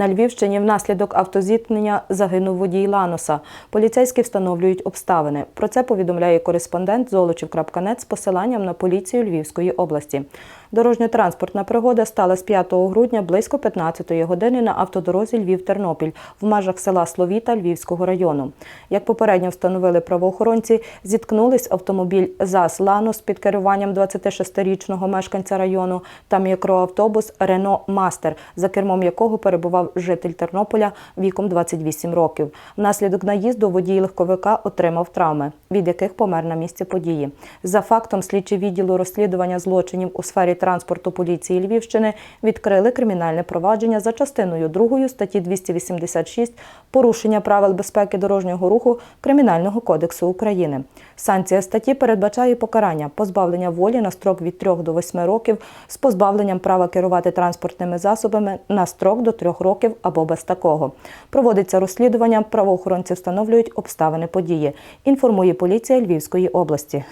На Львівщині внаслідок автозіткнення загинув водій Ланоса. Поліцейські встановлюють обставини. Про це повідомляє кореспондент Золочів.нет з посиланням на поліцію Львівської області. Дорожньо-транспортна пригода стала з 5 грудня близько 15 години на автодорозі Львів-Тернопіль в межах села Словіта Львівського району. Як попередньо встановили правоохоронці, зіткнулись автомобіль ЗАЗ «Ланос» під керуванням 26-річного мешканця району та мікроавтобус Рено Мастер, за кермом якого перебував житель Тернополя віком 28 років. Внаслідок наїзду водій легковика отримав травми, від яких помер на місці події. За фактом слідчі відділу розслідування злочинів у сфері транспорту поліції Львівщини відкрили кримінальне провадження за частиною 2 статті 286 порушення правил безпеки дорожнього руху Кримінального кодексу України. Санкція статті передбачає покарання позбавлення волі на строк від 3 до 8 років з позбавленням права керувати транспортними засобами на строк до 3 років або без такого. Проводиться розслідування, правоохоронці встановлюють обставини події. Інформує поліція Львівської області.